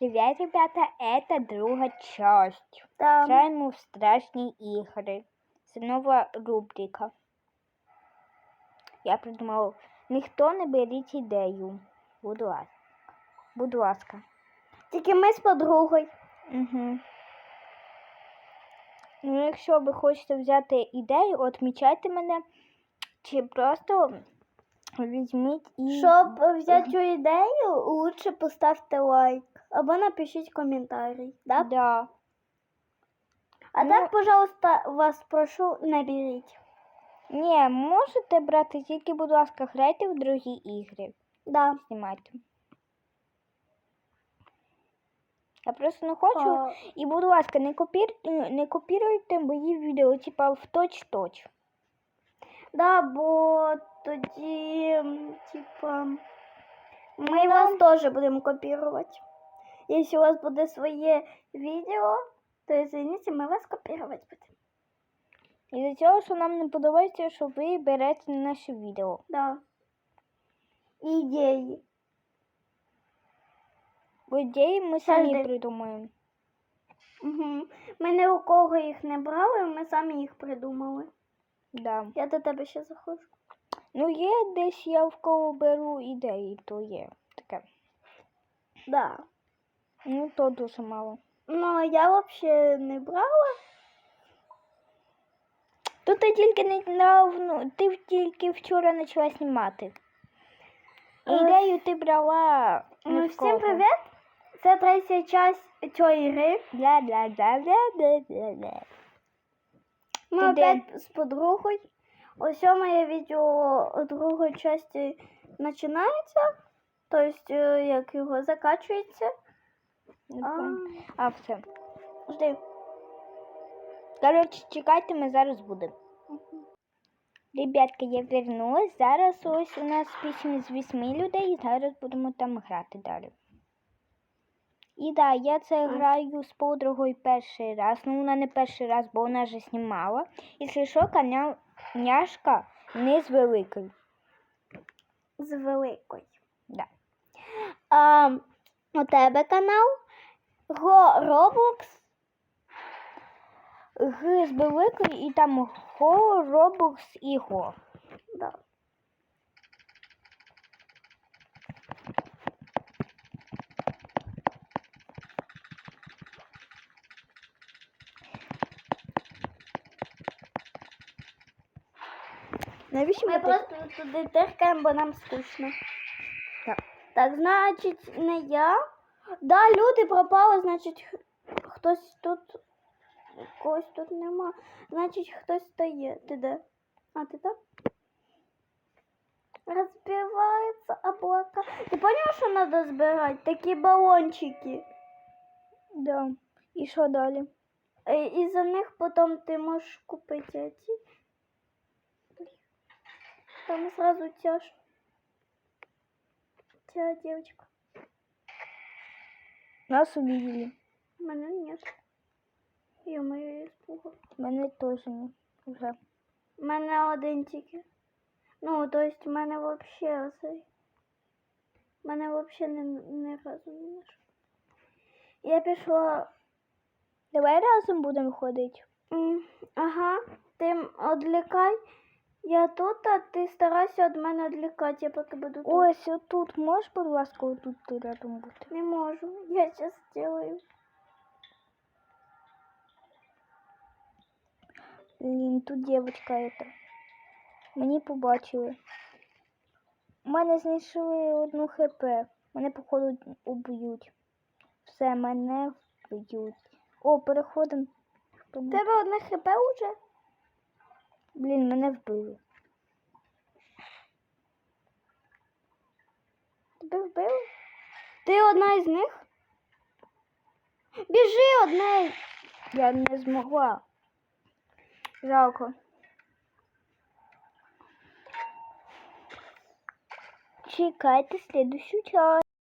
Привет, ребята, это другая часть. Там Граємо в страшні ігри. Це нова рубрика. Я придумав, ніхто не беріть ідею. Будь ласка. Будь ласка. тільки ми з подругою. Угу. Ну, якщо ви хочете взяти ідею, отмічайте мене, чи просто візьміть і. Щоб взяти цю ідею, лучше поставте лайк або напишіть коментарі. Да? Да. А Ну- так, пожалуйста, вас прошу, не беріть. Ні, можете брати, тільки, будь ласка, грайте в другі ігри. Да. Знімайте. Я просто не хочу. А, І, будь ласка, не, копір... не копіруйте мої відео, типа в точ-точ. да, бо тоді, типа, ми Ну, вас теж будемо копірувати. Якщо у вас буде своє відео, то извините, ми вас копірувати будемо. І за цього, що нам не подобається, що ви берете наше відео. Да. Ідеї. Бо ідеї ми самі Завжди. придумаємо. Угу. Ми ні у кого їх не брали, ми самі їх придумали. Да. Я до тебе ще заходжу. Ну, є десь я в кого беру ідеї, то є таке. Да. Ну, то дуже мало. Ну, я взагалі не брала. То ти тільки недавно, ти тільки вчора почала знімати. Ідею ти брала. Ну, всім привіт! Це третя часть цієї гри. бля бля бля бля бля бля Ми опять з подругою. Ось моє відео другої частини починається. Тобто, е, як його закачується. А, все. жди. Коротше, чекайте, ми зараз будемо. Ребятки, я вернулась. Зараз ось у нас 8 з 8 людей, і зараз будемо там грати далі. І да, я це граю з подругою перший раз. Ну, вона не перший раз, бо вона вже знімала. Якщо що, коня... няшка не з великою. З великою. Да. А, у тебе канал? Го Roblox? Г з великою і там го, робокс і го. Да. Навіщо Ми ми просто туди тиркаємо, бо нам скучно. Так. Так, значить, не я. Да, люди пропали, значить, хтось тут. Когось тут нема. Значить, хтось стає. Ти де? А ти там? Разбивается облака. Ти поняла, що треба збирати? Такі балончики. Да. І що далі? Е, І за них потім ти можеш купити ці. Там сразу тяж. Ця девочка. Нас увидели. Мене нет. Я испугав. Мене теж не. Вже. Мене один тільки. Ну, то есть мене вообще оцей. Мене вообще не, не разу не знайшов. Я пішла. Давай разом будемо ходити. м, Ага, ти м- відлікай. Я тут, а ти старайся від мене відлікати, я поки буду тут. Ось отут можеш, будь ласка, отут ти рядом бути. Не можу. Я сейчас сделаю. Блін, тут дівчинка эта. Мені побачили. У мене знайшли одну хп. Мене, походу, уб'ють. Все, мене вб'ють. О, переходимо. Тебе одне хп уже? Блін, мене вбили. Тебе вбили? Ти одна із них? Біжи одне. Я не змогла. Жалко. Чекайте следующую часть.